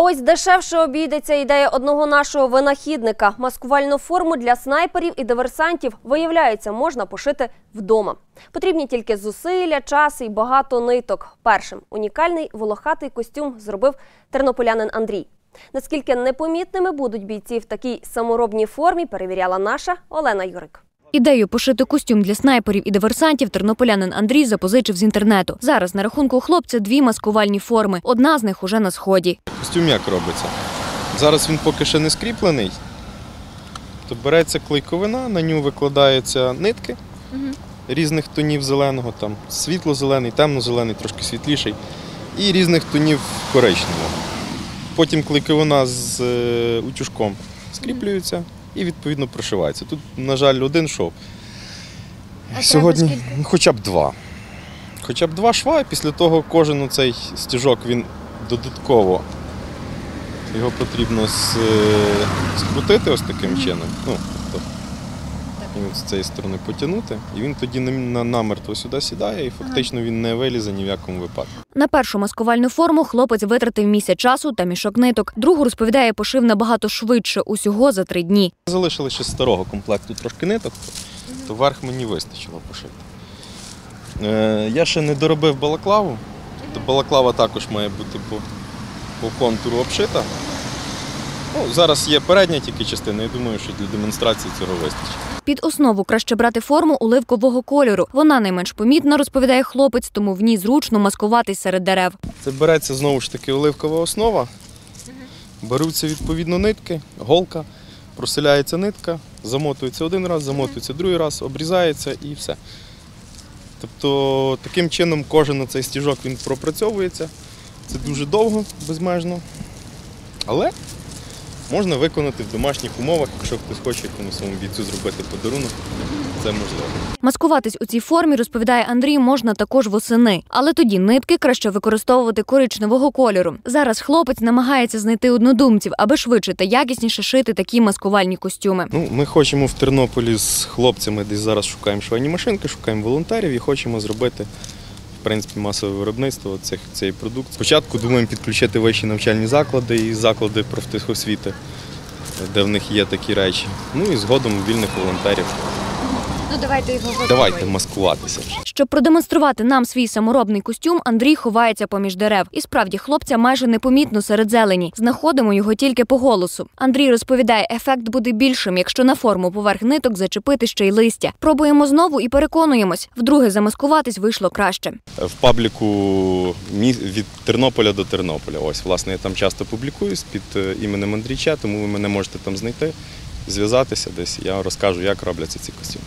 Ось дешевше обійдеться ідея одного нашого винахідника. Маскувальну форму для снайперів і диверсантів, виявляється, можна пошити вдома. Потрібні тільки зусилля, час і багато ниток. Першим унікальний волохатий костюм зробив тернополянин Андрій. Наскільки непомітними будуть бійці в такій саморобній формі, перевіряла наша Олена Юрик. Ідею пошити костюм для снайперів і диверсантів тернополянин Андрій запозичив з інтернету. Зараз на рахунку хлопця дві маскувальні форми. Одна з них уже на сході. Костюм як робиться? Зараз він поки ще не скріплений. То береться клейковина, на нього викладаються нитки різних тонів зеленого, там світло-зелений, темно-зелений, трошки світліший, і різних тонів коричневого. Потім клейковина з е, утюжком скріплюється і відповідно прошивається. Тут, на жаль, один шов. Сьогодні ну, хоча б два. Хоча б два шва, і після того кожен цей стіжок він додатково його потрібно е, скрутити ось таким чином. Ну, тобто, і з цієї сторони потягнути, і він тоді на- на- намертво сюди сідає, і фактично він не вилізе ні в якому випадку. На першу маскувальну форму хлопець витратив місяць часу та мішок ниток. Другу розповідає, пошив набагато швидше, усього за три дні. Залишили ще старого комплекту трошки ниток, то верх мені вистачило пошити. Е, я ще не доробив балаклаву, то балаклава також має бути по, по контуру обшита. Ну, зараз є передня тільки частина, я думаю, що для демонстрації цього вистачить. Під основу краще брати форму оливкового кольору. Вона найменш помітна, розповідає хлопець, тому в ній зручно маскуватись серед дерев. Це береться знову ж таки оливкова основа. Беруться відповідно нитки, голка, проселяється нитка, замотується один раз, замотується другий раз, обрізається і все. Тобто таким чином кожен цей стіжок він пропрацьовується. Це дуже довго, безмежно. Але можна виконати в домашніх умовах, якщо хтось хоче якомусь своєму бійцю зробити подарунок, це можливо. Маскуватись у цій формі, розповідає Андрій, можна також восени, але тоді нитки краще використовувати коричневого кольору. Зараз хлопець намагається знайти однодумців, аби швидше та якісніше шити такі маскувальні костюми. Ну, ми хочемо в Тернополі з хлопцями, десь зараз шукаємо швейні машинки, шукаємо волонтерів і хочемо зробити в принципі масове виробництво цих цієї продукції. Спочатку думаємо підключити вищі навчальні заклади і заклади профтехосвіти, де в них є такі речі. Ну і згодом вільних волонтерів. Ну давайте його Давайте маскуватися. вже. Щоб продемонструвати нам свій саморобний костюм, Андрій ховається поміж дерев. І справді хлопця майже непомітно серед зелені. Знаходимо його тільки по голосу. Андрій розповідає, ефект буде більшим, якщо на форму поверх ниток зачепити ще й листя. Пробуємо знову і переконуємось. Вдруге замаскуватись вийшло краще. В пабліку «Мі- від Тернополя до Тернополя. Ось, власне, я там часто публікуюсь під е, іменем Андрійча, тому ви мене можете там знайти, зв'язатися десь. Я розкажу, як робляться ці костюми.